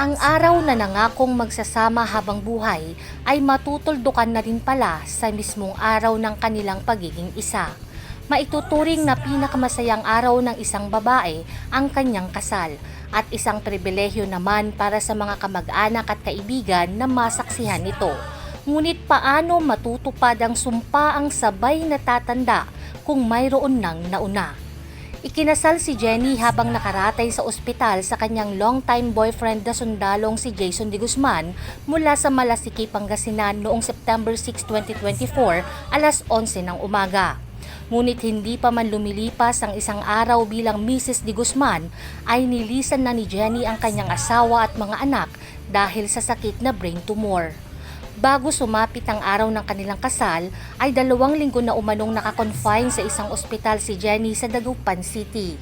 Ang araw na nangakong magsasama habang buhay ay matutuldukan na rin pala sa mismong araw ng kanilang pagiging isa. Maituturing na pinakamasayang araw ng isang babae ang kanyang kasal at isang pribilehyo naman para sa mga kamag-anak at kaibigan na masaksihan ito. Ngunit paano matutupad ang sumpa ang sabay na tatanda kung mayroon nang nauna? Ikinasal si Jenny habang nakaratay sa ospital sa kanyang longtime boyfriend na sundalong si Jason de Guzman mula sa Malasiki, Pangasinan noong September 6, 2024, alas 11 ng umaga. Ngunit hindi pa man lumilipas ang isang araw bilang Mrs. de Guzman ay nilisan na ni Jenny ang kanyang asawa at mga anak dahil sa sakit na brain tumor. Bago sumapit ang araw ng kanilang kasal, ay dalawang linggo na umanong nakakonfine sa isang ospital si Jenny sa Dagupan City.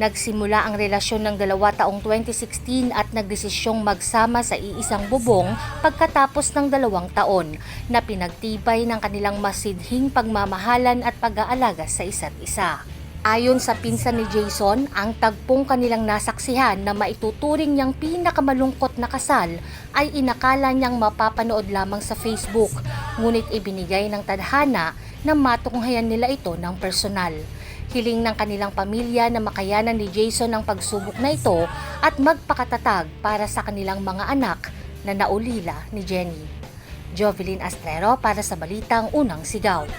Nagsimula ang relasyon ng dalawa taong 2016 at nagdesisyong magsama sa iisang bubong pagkatapos ng dalawang taon na pinagtibay ng kanilang masidhing pagmamahalan at pag-aalaga sa isa't isa. Ayon sa pinsan ni Jason, ang tagpong kanilang nasaksihan na maituturing niyang pinakamalungkot na kasal ay inakala niyang mapapanood lamang sa Facebook, ngunit ibinigay ng tadhana na matunghayan nila ito ng personal. Hiling ng kanilang pamilya na makayanan ni Jason ang pagsubok na ito at magpakatatag para sa kanilang mga anak na naulila ni Jenny. Jovelyn Astrero para sa Balitang Unang Sigaw.